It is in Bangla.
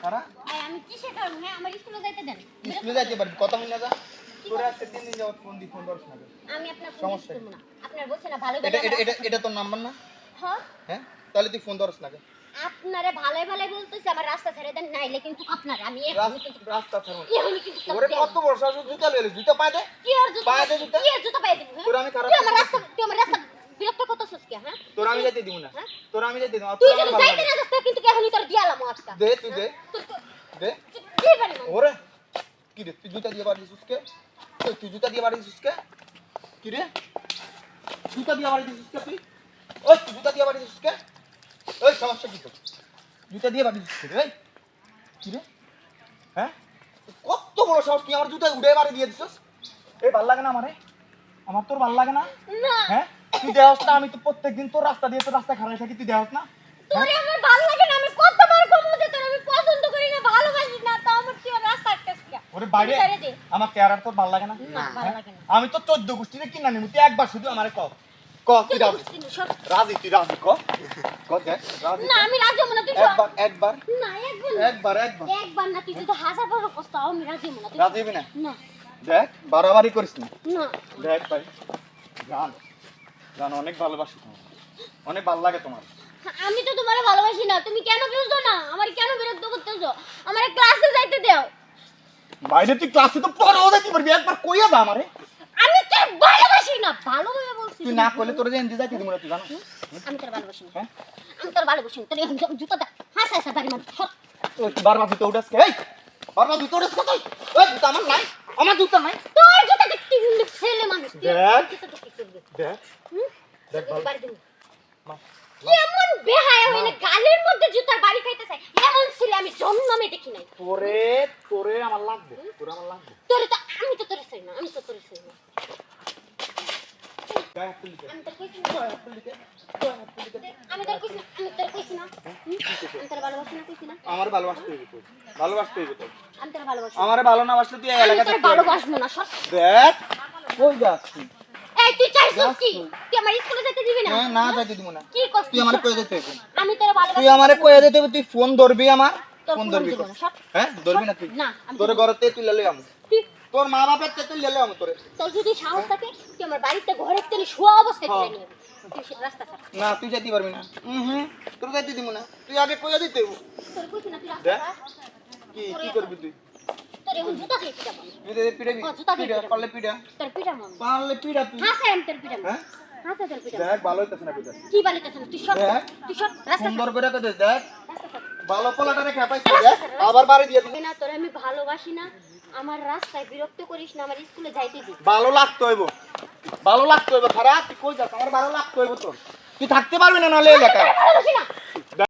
এই, আমি হ্যাঁ আমার স্কুলে যাইতে দেন। স্কুলে যাইতে পারবি কথা যা। তোর আজকে তিন দিন যাওয়ার ফোন দি ফোন ধরছ না আমি আপনার ফোন সমস্যা করব না। আপনার বলছে না ভালো এটা এটা এটা এটা তোর নাম্বার না? হ্যাঁ হ্যাঁ? তাহলে তুই ফোন ধরছ না আপনারে ভালোই ভালোই বলতেছে আমার রাস্তা ছেড়ে দেন নাইলে কিন্তু আপনার আমি রাস্তা রাস্তা এখনই কিন্তু ওরে কত বড় জুতা লইলে জুতা পায় দে। কি আর জুতা? পায়ে দে জুতা। কি আর জুতা পায়ে দিবি? তোর আমি খারাপ তুই আমার রাস্তা তুই আমার রাস্তা বিরক্ত করতেছিস কি হ্যাঁ? তোর আমি যাইতে দিব না। হ্যাঁ? তোর আমি যাইতে দিব তুই তোর যদি আমার যাইতে না যাস কিন্তু এখনই তোর দিয়ালাম আজকা? দে তুই দে। পারি মানে? ওরে। কি রে তুই জুতা দিয়ে তুই জুতা দিয়ে কি? রে? জুতা দিয়ে তুই? ওই তুই জুতা দিয়ে ওই সমস্যা কি তোর? জুতা দিয়ে রে? কি রে? হ্যাঁ? কত বড় সাহস তুই আমার জুতা উড়ে বাড়ি দিয়ে দিছিস? এই ভালো লাগে না আমারে? আমার তোর ভালো লাগে না? না। হ্যাঁ? তুই দেহস না আমি তো প্রত্যেকদিন তোর রাস্তা দিয়ে তোর রাস্তায় খারাপ থাকি তুই দেহস না? তোরে আমার ভালো লাগে না আমি কতবার কমু যে তোর আমি পছন্দ করি না ভালোবাসি না তাও আমার তুই রাস্তা আটকাস কি ওরে বাইরে আমার চেহারা তোর ভালো লাগে না? না ভালো হ্যাঁ? লাগে না। আমি তো চোদ্দ গোষ্ঠীতে কিনা নিব তুই একবার শুধু আমারে ক ক তুই রাজি? সব। রাজি তুই রাজি ক ক দেখ রাজি না আমি রাজি হব না তুই। একবার একবার। না একবার না। একবার একবার। একবার না তুই যদি হাজার বার প্রস্তাব আমি রাজি হব না তুই রাজি হবি না? না। দেখ বাড়াবাড়ি করিস না। না। দেখ ভাই। জান। জান অনেক ভালোবাসি তোমার অনেক ভালো লাগে তোমার। আমি তো তোমারে ভালোবাসি না তুমি কেন বুঝছ না? আমার কেন বিরক্ত করতেছো? আমার ক্লাসে যাইতে দাও। বাইরে তুই ক্লাসে তো পড়াও যাইতে পারবি একবার কইয়া যা আমারে। আমি তোর ভালোবাসি না ভালোভাবে বলছি। তুই না কইলে তোর যে এনজি যাইতে দিব না তুই জানো? আমি তোর ভালোবাসি না। হ্যাঁ? আমি তোর ভালোবাসি না তোর এখন জুতা দা হাসা হাসা বাড়ি মার বারবার জুতো উঠাস কে এই! বারবার জুতো উঠাস কে তুই! ওই জুতো আমার নাই আমার জুতো নাই। তোর জুতা দেখতে ছেলে মানুষ। দেখ। দেখ। ভালো। বাড়ি দিবো। মা কেমন বেহায়া হইলে গালের মধ্যে জুতার বাড়ি খাইতে চাই এমন ছেলে আমি জন্মে দেখি নাই। তোরে তোরে আমার লাগবে তোরে আমার লাগবে। তোরে তো আমি তো তোরে চাই না আমি তো তোরে চাই আমার ভালোবাসতে। আমারে ভালো না বাসলে তুই দেখ কই তুই এই তুই চাইছিস কি? তুই আমার স্কুলে যেতে দিবি না? না না যাইতে দিব না। কি করছিস? তুই আমারে কই দিতে হইবে আমি তোর ভালোবাসি। তুই আমারে কই দিতে হইবে তুই ফোন ধরবি আমার। ফোন ধরবি। হ্যাঁ ধরবি না তুই। না আমি তোর ঘরতে তুই লেলে আমু। তোর মা বাপের তে তুই লেলে আমু তোরে। তোর যদি সাহস থাকে তুই আমার বাড়িতে ঘরের তেলে শোয়া অবস্থায় হ্যাঁ। নিয়ে তুই না তুই যাইতে পারবি না। হুম হুম তোর যাইতে দিব না। তুই আগে কই দিতে হইব। তোর কইছি না তুই রাস্তা কি কি করবি তুই? তোর এখন জুতা দিয়ে পিটাবো আমি। তুই দে জুতা দিয়ে পিড়া পিটাবো। তোর পিটাবো আমি। পারলে পিড়া তুই হাসে আমি তোর পিটাবো হ্যাঁ? হাসে তোর পিটাবো দেখ ভালো হইতাছে না পিড়া কি বালিতে তুই সর তুই সর রাস্তা সুন্দর করে কই দেখ। ভালো পোলাটারে খেপাইছিস দেখ আবার বাড়ি দিয়ে দিবি না তোর আমি ভালোবাসি না আমার রাস্তায় বিরক্ত করিস না আমার স্কুলে যাইতে ভালো লাগতো হইব। ভালো লাগতো হইব খারাপ। তুই কই যাস? আমার ভালো লাগতো হইব তোর। তুই থাকতে পারবি না নাহলে এলাকায়। না।